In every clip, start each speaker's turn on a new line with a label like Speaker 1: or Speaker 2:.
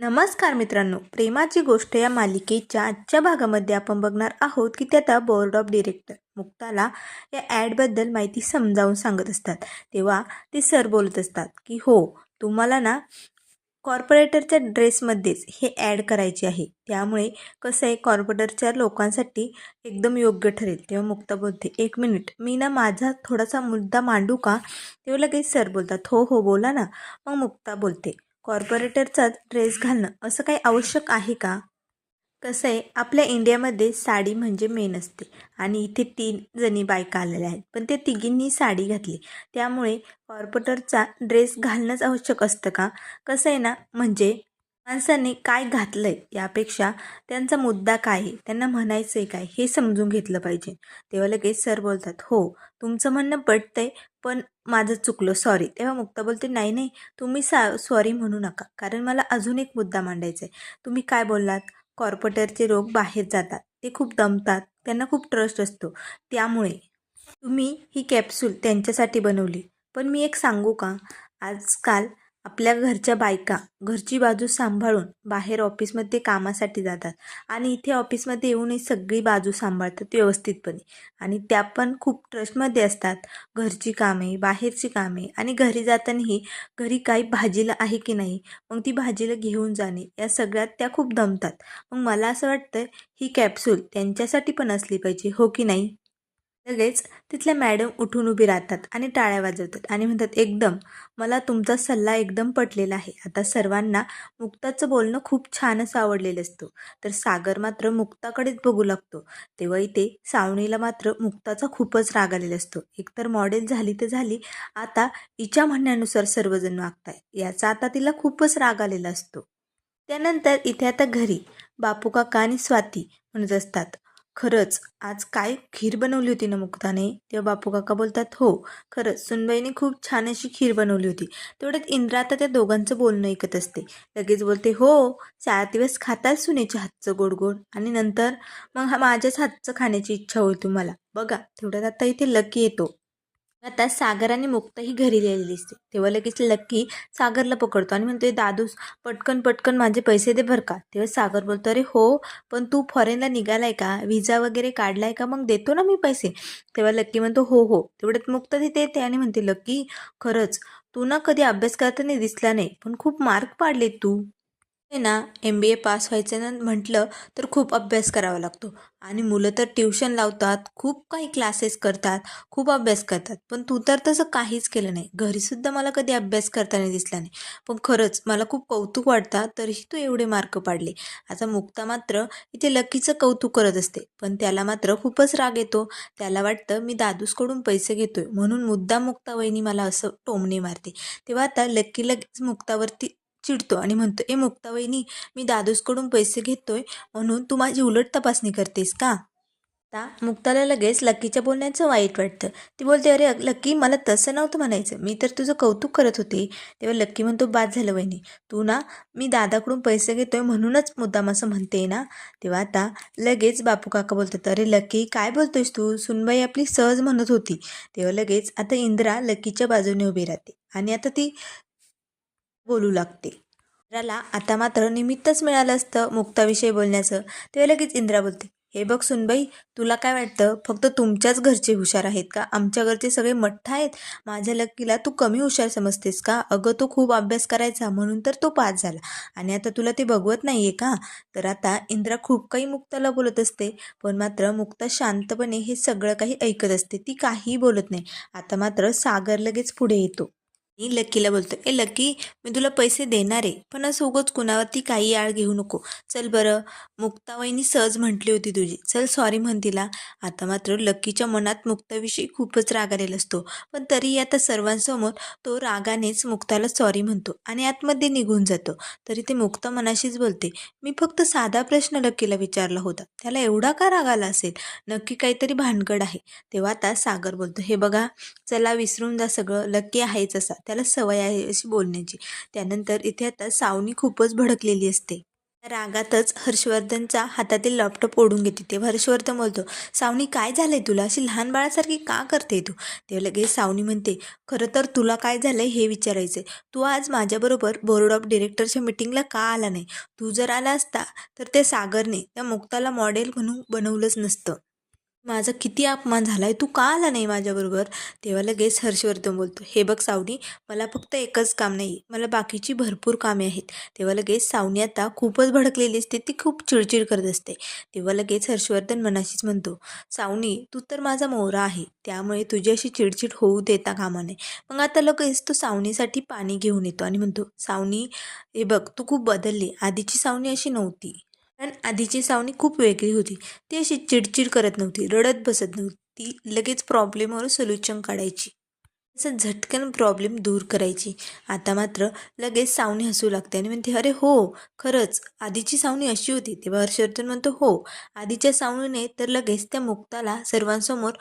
Speaker 1: नमस्कार मित्रांनो प्रेमाची गोष्ट या मालिकेच्या आजच्या भागामध्ये आपण बघणार आहोत की ते आता बोर्ड ऑफ डिरेक्टर मुक्ताला या ॲडबद्दल माहिती समजावून सांगत असतात. तेव्हा ते सर बोलत असतात की हो तुम्हाला ना कॉर्पोरेटरच्या ड्रेसमध्येच हे ॲड करायचे आहे. त्यामुळे कसं आहे कॉर्पोरेटरच्या लोकांसाठी एकदम योग्य ठरेल. तेव्हा मुक्ता बोलते एक मिनिट मी ना माझा थोडासा मुद्दा मांडू का? तेव्हा लगेच सर बोलतात हो हो बोला ना. मग मुक्ता बोलते कॉर्पोरेटरचाच ड्रेस घालणं असं काही आवश्यक आहे का? कसं आहे आपल्या इंडियामध्ये साडी म्हणजे मेन असते. आणि इथे तीन जणी बायका आलेल्या आहेत. पण त्या तिघींनी साडी घातली. त्यामुळे कॉर्पोरेटरचा ड्रेस घालणंच आवश्यक असतं का? कसं आहे ना म्हणजे माणसाने काय घातलं आहे यापेक्षा त्यांचा मुद्दा काय आहे? त्यांना म्हणायचं आहे काय? हे समजून घेतलं पाहिजे. तेव्हा लगेच सर बोलतात हो तुमचं म्हणणं पटतंय पण माझं चुकलं. सॉरी तेव्हा मुक्ता बोलते नाही नाही. तुम्ही सा सॉरी म्हणू नका. कारण मला अजून एक मुद्दा मांडायचा आहे तुम्ही काय बोललात? कॉर्पोरेटरचे रोग बाहेर जातात. ते खूप दमतात. त्यांना खूप ट्रस्ट असतो. त्यामुळे तुम्ही ही कॅप्सूल त्यांच्यासाठी बनवली. पण मी एक सांगू का? आजकाल आपल्या घरच्या बायका घरची बाजू सांभाळून बाहेर ऑफिसमध्ये कामासाठी जातात. आणि इथे ऑफिसमध्ये येऊनही सगळी बाजू सांभाळतात व्यवस्थितपणे. आणि त्या पण खूप ट्रस्टमध्ये असतात. घरची कामे बाहेरची कामे आणि घरी जातानाही घरी काही भाजीला आहे की नाही मग ती भाजीला घेऊन जाणे या सगळ्यात त्या खूप दमतात. मग मला असं वाटतं ही कॅप्सूल त्यांच्यासाठी पण असली पाहिजे हो की नाही? लगेच तिथल्या मॅडम उठून उभी राहतात आणि टाळ्या वाजवतात आणि म्हणतात एकदम मला तुमचा सल्ला एकदम पटलेला आहे. आता सर्वांना मुक्ताचं बोलणं खूप छान असं आवडलेलं असतं. तर सागर मात्र मुक्ताकडेच बघू लागतो. तेव्हा इथे सावणीला मात्र मुक्ताचा खूपच राग आलेला असतो. एकतर मॉडेल झाली तर झाली. आता हिच्या म्हणण्यानुसार सर्वजण वागताय. याचा आता तिला खूपच राग आलेला असतो. त्यानंतर इथे आता घरी बापू काका आणि स्वाती म्हणत असतात. खरंच आज काय खीर बनवली होती ना मुक्ताने? तेव्हा बापू काका बोलतात हो खरंच सुनबाईने खूप छान अशी खीर बनवली होती. तेवढ्यात इंद्रा आता त्या दोघांचं बोलणं ऐकत असते. लगेच बोलते हो चार दिवस खातात सुनेच्या हातचं गोड गोड आणि नंतर मग हा माझ्याच हातचं खाण्याची इच्छा होईल तुम्हाला. बघा तेवढ्यात आता इथे लकी येतो. आता सागर आणि ही घरी लिहिलेली असते तेव्हा लगेच लक्की सागरला पकडतो आणि म्हणतो दादूस पटकन पटकन माझे पैसे दे भर का. तेव्हा सागर बोलतो अरे हो पण तू फॉरेनला निघालाय का? विजा वगैरे काढलाय का? मग देतो ना मी पैसे. तेव्हा लक्की म्हणतो हो हो. तेवढ्यात मुक्त तिथे येते आणि म्हणते लक्की खरंच तू ना कधी अभ्यास करताना दिसला नाही पण खूप मार्क पाडले तू. ना एम बी ए पास व्हायचं ना म्हटलं तर खूप अभ्यास करावा लागतो. आणि मुलं तर ट्युशन लावतात खूप काही क्लासेस करतात खूप अभ्यास करतात. पण तू तर तसं काहीच केलं नाही. घरीसुद्धा मला कधी अभ्यास करताना दिसला नाही. पण खरंच मला खूप कौतुक वाटतं तरीही तू एवढे मार्क पाडले. आता मुक्ता मात्र इथे लकीचं कौतुक करत असते. पण त्याला मात्र खूपच राग येतो. त्याला वाटतं मी दादूसकडून पैसे घेतोय. म्हणून मुद्दा मुक्ता वहिनी मला असं टोमणे मारते. तेव्हा आता लकी लगेच मुक्तावरती चिडतो आणि म्हणतो ए मुक्तावहिनी मी दादूसकडून पैसे घेतोय म्हणून तू माझी उलट तपासणी करतेस का? आता मुक्ताला लगेच लकीच्या बोलण्याचं वाईट वाटतं. ती बोलते अरे लक्की मला तसं नव्हतं म्हणायचं. मी तर तुझं कौतुक करत होते. तेव्हा लक्की म्हणतो बाद झालं वहिनी. तू ना मी दादाकडून पैसे घेतोय म्हणूनच मुद्दाम असं म्हणते ना? तेव्हा आता लगेच बापू काका बोलतात अरे लक्की काय बोलतोयस तू? सुनबाई आपली सहज म्हणत होती. तेव्हा लगेच आता इंद्रा लकीच्या बाजूने उभी राहते. आणि आता ती बोलू लागते. इंद्राला आता मात्र निमित्तच मिळालं असतं मुक्ताविषयी बोलण्याचं. तेव्हा लगेच इंद्रा बोलते हे बघ सुनबाई तुला काय वाटतं? फक्त तुमच्याच घरचे हुशार आहेत का? आमच्या घरचे सगळे मठ्ठा आहेत. माझ्या लकीला तू कमी हुशार समजतेस का? अगं तो खूप अभ्यास करायचा म्हणून तर तो पास झाला. आणि आता तुला ते बघवत नाही आहे का? तर आता इंद्रा खूप काही मुक्ताला बोलत असते पण मात्र मुक्ता शांतपणे हे सगळं काही ऐकत असते. ती काहीही बोलत नाही. आता मात्र सागर लगेच पुढे येतो. मी लकीला बोलतो ए लकी मी तुला पैसे देणार आहे पण असं उगच कुणावरती काही आळ घेऊ नको. चल बरं. मुक्तावाईनी सहज म्हटली होती तुझी. चल सॉरी म्हणतीला आता मात्र लकीच्या मनात मुक्ताविषयी खूपच राग आलेला असतो. पण तरी आता सर्वांसमोर तो रागानेच मुक्ताला सॉरी म्हणतो आणि आतमध्ये निघून जातो. तरी ते मुक्ता मनाशीच बोलते मी फक्त साधा प्रश्न लकीला विचारला होता. त्याला एवढा का राग आला असेल? नक्की काहीतरी भानगड आहे. तेव्हा आता सागर बोलतो हे बघा चला विसरून जा सगळं. लकी आहेच असा. त्याला सवय आहे अशी बोलण्याची. त्यानंतर इथे आता सावनी खूपच भडकलेली असते. रागातच हर्षवर्धनचा हातातील लॅपटॉप ओढून घेते. तेव्हा हर्षवर्धन बोलतो सावनी काय झालंय तुला? अशी लहान बाळासारखी का करते तू? तेव्हा लगेच सावनी म्हणते खरं तर तुला काय झालंय हे विचारायचंय. तू आज माझ्याबरोबर बोर्ड ऑफ डिरेक्टरच्या मिटिंगला का आला नाही? तू जर आला असता तर ते सागरने त्या मुक्ताला मॉडेल म्हणून बनवलंच नसतं. माझा किती अपमान झाला आहे तू का आला नाही माझ्याबरोबर? तेव्हा लगेच हर्षवर्धन बोलतो हे बघ सावनी मला फक्त एकच काम नाही मला बाकीची भरपूर कामे आहेत. तेव्हा लगेच सावनी आता खूपच भडकलेली असते ती खूप चिडचिड करत असते. तेव्हा लगेच हर्षवर्धन मनाशीच म्हणतो सावनी तू तर माझा मोहरा आहे त्यामुळे तुझी अशी चिडचिड होऊ देता कामा नये मग आता लगेच तो सावनीसाठी पाणी घेऊन येतो आणि म्हणतो सावनी हे बघ तू खूप बदलली आधीची सावनी अशी नव्हती. कारण आधीची सावनी खूप वेगळी होती. ती अशी चिडचिड करत नव्हती रडत बसत नव्हती लगेच प्रॉब्लेमवर सोल्युशन काढायची. असं झटकन प्रॉब्लेम दूर करायची. आता मात्र लगेच सावनी हसू लागते आणि म्हणते अरे हो खरंच आधीची सावनी अशी होती. तेव्हा हर्षवर्धन म्हणतो हो आधीच्या सावनीने तर लगेच त्या मुक्ताला सर्वांसमोर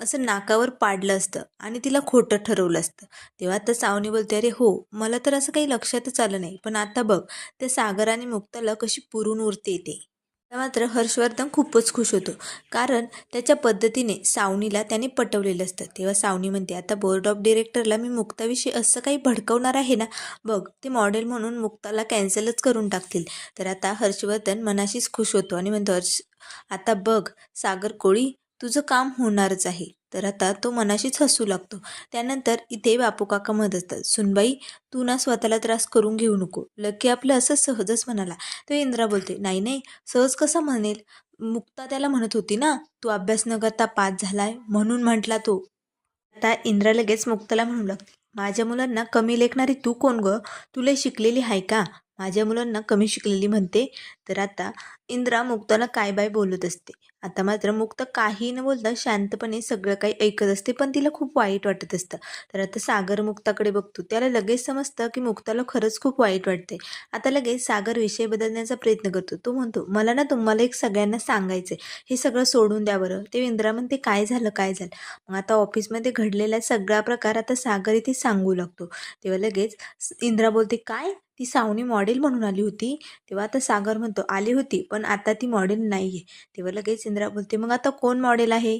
Speaker 1: असं नाकावर पाडलं असतं आणि तिला खोटं ठरवलं असतं. तेव्हा आता सावनी बोलते अरे हो मला तर असं काही लक्षातच आलं नाही. पण आता बघ त्या सागर आणि मुक्ताला कशी पुरून उरते ते. मात्र हर्षवर्धन खूपच खुश होतो. कारण त्याच्या पद्धतीने सावनीला त्याने पटवलेलं असतं. तेव्हा सावनी म्हणते आता बोर्ड ऑफ डिरेक्टरला मी मुक्ताविषयी असं काही भडकवणार आहे ना? बघ ते मॉडेल म्हणून मुक्ताला कॅन्सलच करून टाकतील. तर आता हर्षवर्धन मनाशीच खुश होतो आणि म्हणतो हर्ष आता बघ सागर कोळी तुझं काम होणारच आहे. तर आता तो मनाशीच हसू लागतो. त्यानंतर इथे बापू काका म्हणत असतात सुनबाई तू ना स्वतःला त्रास करून घेऊ नको. लकी आपलं असं सहजच म्हणाला. तो इंद्रा बोलते नाही नाही सहज कसं म्हणेल? मुक्ता त्याला म्हणत होती ना तू अभ्यास न करता पास झालाय म्हणून म्हटला तो. आता इंद्रा लगेच मुक्ताला म्हणू लागते माझ्या मुलांना कमी लेखणारी तू कोण ग? तुला शिकलेली आहे का? माझ्या मुलांना कमी शिकलेली म्हणते. तर आता इंद्रा मुक्ताला काय बाय बोलत असते? आता मात्र मुक्त काही न बोलता शांतपणे सगळं काही ऐकत असते पण तिला खूप वाईट वाटत असतं. तर आता सागर मुक्ताकडे बघतो. त्याला लगेच समजतं की मुक्ताला खरंच खूप वाईट वाटते आता लगेच सागर विषय बदलण्याचा प्रयत्न करतो. तो म्हणतो मला ना तुम्हाला एक सगळ्यांना सांगायचं हे सगळं सोडून द्या बरं. ते इंद्रा म्हणते काय झालं? काय झालं? मग आता ऑफिसमध्ये घडलेला सगळा प्रकार आता सागर इथे सांगू लागतो. तेव्हा लगेच इंद्रा बोलते काय? ती सावनी मॉडेल म्हणून आली होती. तेव्हा आता सागर म्हणतो आली होती पण आता ती मॉडेल नाही आहे तेव्हा लगेच इंद्रा बोलते मग आता कोण मॉडेल आहे?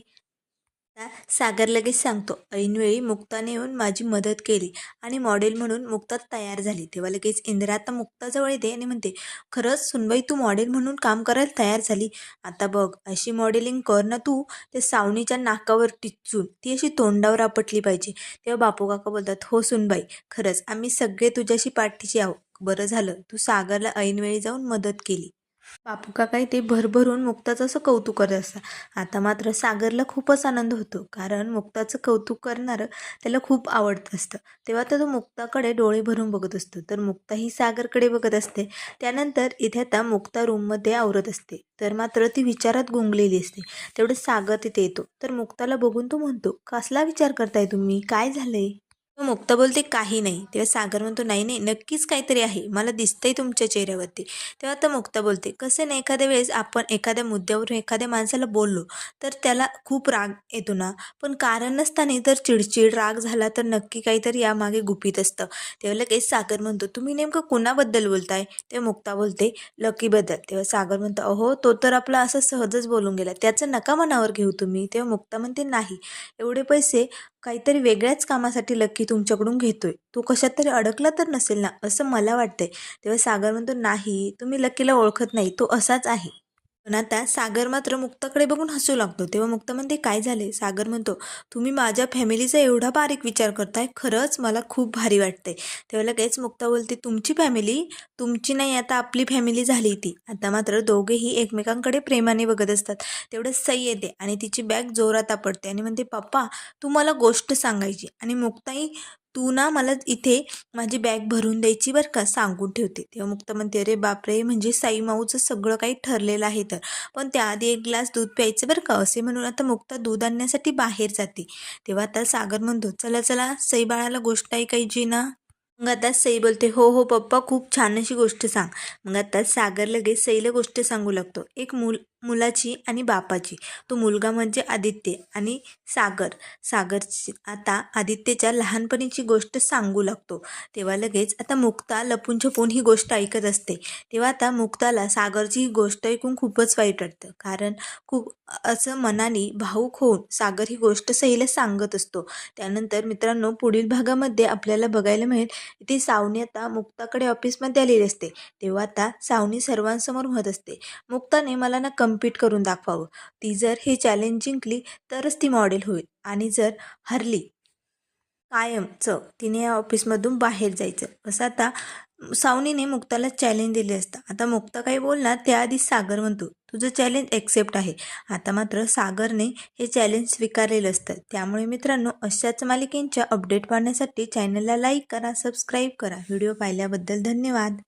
Speaker 1: सागर लगेच सांगतो ऐनवेळी मुक्ताने येऊन माझी मदत केली आणि मॉडेल म्हणून मुक्ता तयार झाली. तेव्हा लगेच इंदिरा आता मुक्ताजवळ येते आणि म्हणते खरंच सुनबाई तू मॉडेल म्हणून काम करायला तयार झाली. आता बघ अशी मॉडेलिंग कर ना तू. ते सावणीच्या नाकावर टिचून ती अशी तोंडावर आपटली पाहिजे. तेव्हा बापू काका बोलतात हो सुनबाई खरंच आम्ही सगळे तुझ्याशी पाठीशी आहोत. बरं झालं. तू सागरला ऐनवेळी जाऊन मदत केली. बापू काकाई ते भरभरून मुक्ताचं असं कौतुक करत असतात. आता मात्र सागरला खूपच आनंद होतो. कारण मुक्ताचं कौतुक करणारं त्याला खूप आवडत असतं. तेव्हा तर तो मुक्ताकडे डोळे भरून बघत असतो. तर मुक्ता ही सागरकडे बघत असते. त्यानंतर इथे आता मुक्ता रूममध्ये आवरत असते. तर मात्र ती विचारात गुंगलेली असते. तेवढं सागर तिथे येतो. तर मुक्ताला बघून तो म्हणतो कसला विचार करताय तुम्ही? काय झालंय? मुक्ता बोलते काही नाही. तेव्हा सागर म्हणतो नाही नाही नक्कीच काहीतरी आहे. मला दिसतंय तुमच्या चेहऱ्यावरती. तेव्हा तर मुक्ता बोलते कसे नाही एखाद्या वेळेस आपण एखाद्या मुद्द्यावरून एखाद्या माणसाला बोललो तर त्याला खूप राग येतो ना. पण कारण नसताना तर चिडचिड राग झाला तर नक्की काहीतरी यामागे गुपित असतं. तेव्हा लगेच सागर म्हणतो तुम्ही नेमकं कुणाबद्दल बोलताय? तेव्हा मुक्ता बोलते लकीबद्दल. तेव्हा सागर म्हणतो अहो तो तर आपला असं सहजच बोलून गेला. त्याचं नका मनावर घेऊ तुम्ही. तेव्हा मुक्ता म्हणते नाही एवढे पैसे काहीतरी वेगळ्याच कामासाठी लक्की तुमच्याकडून घेतोय. तो कशात तरी अडकला तर नसेल ना असं मला वाटतंय. तेव्हा सागर म्हणतो नाही तुम्ही लक्कीला ओळखत नाही तो असाच आहे. पण आता सागर मात्र मुक्ताकडे बघून हसू लागतो. तेव्हा मुक्ता म्हणते काय झाले? सागर म्हणतो तुम्ही माझ्या फॅमिलीचा एवढा बारीक विचार करताय. खरंच मला खूप भारी वाटते तेव्हा लगेच मुक्ता बोलते तुमची फॅमिली? तुमची नाही आता आपली फॅमिली झाली ती. आता मात्र दोघेही एकमेकांकडे प्रेमाने बघत असतात. तेवढं सई येते आणि तिची बॅग जोरात आपडते आणि म्हणते पप्पा तू मला गोष्ट सांगायची. आणि मुक्ताई तू ना मला इथे माझी बॅग भरून द्यायची बरं का सांगून ठेवते. तेव्हा मुक्ता म्हणते अरे बापरे म्हणजे साई माऊचं सगळं काही ठरलेलं आहे तर. पण त्याआधी एक ग्लास दूध प्यायचं बरं का असे म्हणून आता मुक्ता दूध आणण्यासाठी बाहेर जाते. तेव्हा आता सागर म्हणतो चला चला सई बाळाला गोष्ट ऐकायची ना. मग आता सई बोलते हो हो पप्पा खूप छान अशी गोष्ट सांग. मग आता सागर लगेच सईला गोष्ट सांगू लागतो. एक मूल मुलाची आणि बापाची. तो मुलगा म्हणजे आदित्य आणि सागर. सागरची आता आदित्यच्या लहानपणीची गोष्ट सांगू लागतो. तेव्हा लगेच आता मुक्ता लपून छपून ही गोष्ट ऐकत असते. तेव्हा आता मुक्ताला सागरची ही गोष्ट ऐकून खूपच वाईट वाटतं. कारण खूप असं मनाने भाऊक होऊन सागर ही गोष्ट सईला सांगत असतो. त्यानंतर मित्रांनो पुढील भागामध्ये आपल्याला बघायला मिळेल ती सावनी आता मुक्ताकडे ऑफिसमध्ये आलेली असते. तेव्हा आता सावनी सर्वांसमोर म्हणत असते. मुक्ताने मला ना कम्पीट करून दाखवावं. ती जर हे चॅलेंज जिंकली तरच ती मॉडेल होईल. आणि जर हरली कायमचं तिने या ऑफिसमधून बाहेर जायचं. असं आता सावनीने मुक्ताला चॅलेंज दिले असतं. आता मुक्ता काही बोलणार त्याआधी सागर म्हणतो तुझं चॅलेंज एक्सेप्ट आहे. आता मात्र सागरने हे चॅलेंज स्वीकारलेलं असतं. त्यामुळे मित्रांनो अशाच मालिकेंच्या अपडेट पाहण्यासाठी चॅनलला लाईक करा सबस्क्राईब करा. व्हिडिओ पाहिल्याबद्दल धन्यवाद.